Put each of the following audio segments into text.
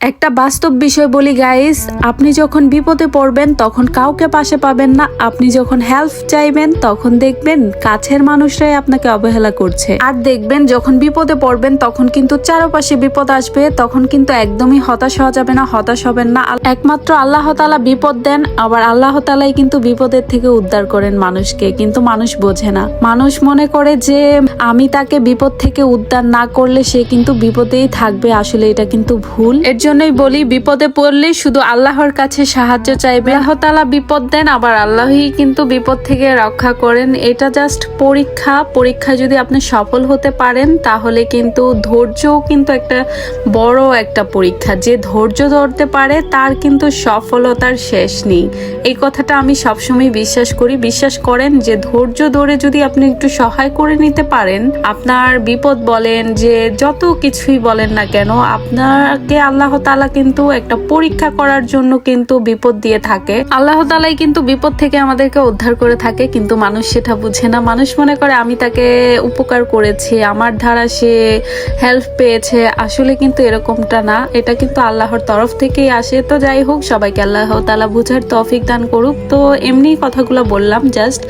একটা বাস্তব বিষয় বলি গাইস আপনি যখন বিপদে পড়বেন, তখন কাউকে পাশে পাবেন না। আপনি যখন হেল্প চাইবেন, তখন দেখবেন কাছের মানুষরাই আপনাকে অবহেলা করছে। আর দেখবেন যখন বিপদে পড়বেন, তখন কিন্তু চারপাশে বিপদ আসবে, তখন কিন্তু একদমই হতাশ হওয়া যাবে না, হতাশ হবেন না। একমাত্র আল্লাহ তালা বিপদ দেন, আবার আল্লাহ তালাই কিন্তু বিপদের থেকে উদ্ধার করেন মানুষকে। কিন্তু মানুষ বোঝে না। মানুষ মনে করে যে, আমি তাকে বিপদ থেকে উদ্ধার না করলে সে কিন্তু বিপদেই থাকবে, আসলে এটা কিন্তু ভুল। এর জন্যই বলি, বিপদে পড়লে শুধু আল্লাহর কাছে সাহায্য চাইবে আল্লাহ বিপদ দেন, আবার আল্লাহই কিন্তু বিপদ থেকে রক্ষা করেন। এটা জাস্ট পরীক্ষা। পরীক্ষা যদি আপনি সফল হতে পারেন, তাহলে কিন্তু ধৈর্যও কিন্তু একটা বড় একটা পরীক্ষা। যে ধৈর্য ধরতে পারে, তার কিন্তু সফলতার শেষ নেই। এই কথাটা আমি সবসময় বিশ্বাস করি। বিশ্বাস করেন যে ধৈর্য ধরে যদি আপনি একটু সহায় করে নিতে পারেন, আপনার বিপদ বলেন যে যত কিছুই বলেন না কেন, আপনাকে আল্লাহ তালা কিন্তু একটা পরীক্ষা করার জন্য কিন্তু বিপদ দিয়ে থাকে। আল্লাহ তালাই কিন্তু বিপদ থেকে আমাদেরকে উদ্ধার করে থাকে, কিন্তু মানুষ সেটা বুঝে না। মানুষ মনে করে, আমি তাকে উপকার করেছি, আমার দ্বারা সে হেল্প পেয়েছে। আসলে কিন্তু এরকমটা না। এটা কিন্তু আল্লাহর তরফ থেকেই আসে। তো যাই হোক, সবাইকে আল্লাহ তালা বুঝার তৌফিক দান করুক। তো এমনি কথাগুলো বললাম জাস্ট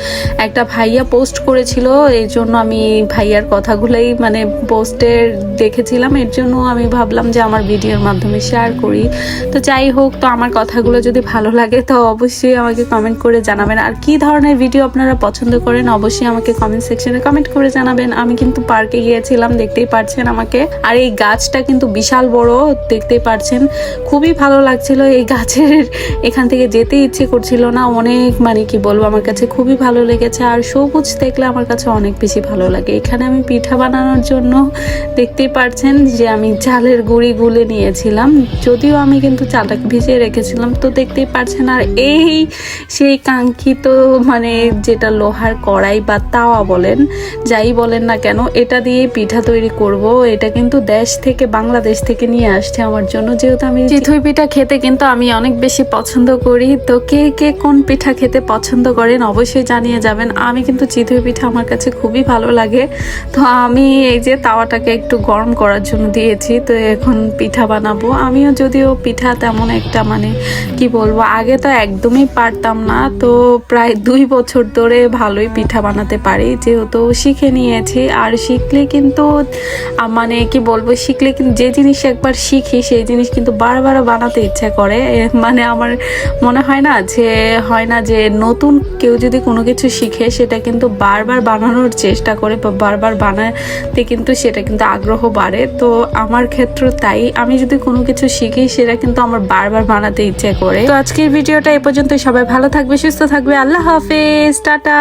একটা ভাইয়া পোস্ট করেছিল, এই জন্য আমি ভাইয়ার কথাগুলোই মানে পোস্টের দেখেছিলাম। এর জন্য আমি ভাবলাম যে আমার ভিডিওর মাধ্যমে শেয়ার করি। তো যাই হোক, তো আমার কথাগুলো যদি ভালো লাগে, তো অবশ্যই আমাকে কমেন্ট করে জানাবেন। আর কি ধরনের ভিডিও আপনারা পছন্দ করেন, অবশ্যই আমাকে কমেন্ট সেকশনে কমেন্ট করে জানাবেন। আমি কিন্তু পার্কে গিয়েছিলাম, দেখতেই পারছেন আমাকে। আর এই গাছটা কিন্তু বিশাল বড়, দেখতেই পারছেন। খুবই ভালো লাগছিল এই গাছের, এখান থেকে যেতে ইচ্ছে করছিল না। অনেক মানে কি বলব, আমার কাছে খুবই ভালো লেগেছে। আর সবুজ দেখলে আমার কাছে অনেক বেশি ভালো লাগে। এখানে আমি পিঠা বানানোর জন্য দেখতেই পারছেন যে আমি চালের গুঁড়ি গুলে নিয়েছিলাম। যদিও আমি কিন্তু চালটাকে ভিজিয়ে রেখেছিলাম, তো দেখতেই পারছেন আর এই সেই কাঙ্ক্ষিত মানে যেটা লোহার কড়াই বা তাওয়া বলেন, যাই বলেন না কেন, এটা দিয়ে পিঠা তৈরি করব। এটা কিন্তু দেশ থেকে, বাংলাদেশ থেকে নিয়ে আসছে আমার জন্য। যেহেতু আমি চিথুই পিঠা খেতে কিন্তু আমি অনেক বেশি পছন্দ করি, তো কে কে কোন পিঠা খেতে পছন্দ করেন অবশ্যই জানিয়ে যাবেন। আমি কিন্তু চিথুই পিঠা আমার কাছে খুবই ভালো লাগে। তো আমি এই যে তাওয়াটাকে একটু গরম করার জন্য দিয়েছি, তো এখন পিঠা বানাবো। আমিও যদিও পিঠা তেমন একটা মানে কি বলব, আগে তো একদমই পারতাম না। তো প্রায় দুই বছর ধরে ভালোই পিঠা বানাতে পারি। যেহেতু শিখে নিয়েছি, আর শিখলে কিন্তু মানে কি বলব, শিখলে কিন্তু যে জিনিস একবার শিখি, সেই জিনিস কিন্তু বারবার বানাতে ইচ্ছা করে। মানে আমার মনে হয় না যে, হয় না যে নতুন কেউ যদি কোনো কিছু শিখে, সেটা কিন্তু বারবার বানানোর চেষ্টা করে বা বারবার বানাতে কিন্তু সেটা কিন্তু আগ্রহ বাড়ে। তো আমার ক্ষেত্র তাই। আমি যদি কোনো কিছু শিখি সেটা কিন্তু আমার বারবার বানাতে ইচ্ছে করে। তো আজকের ভিডিওটা এ পর্যন্ত সবাই ভালো থাকবে, সুস্থ থাকবে। আল্লাহ হাফেজ। টাটা।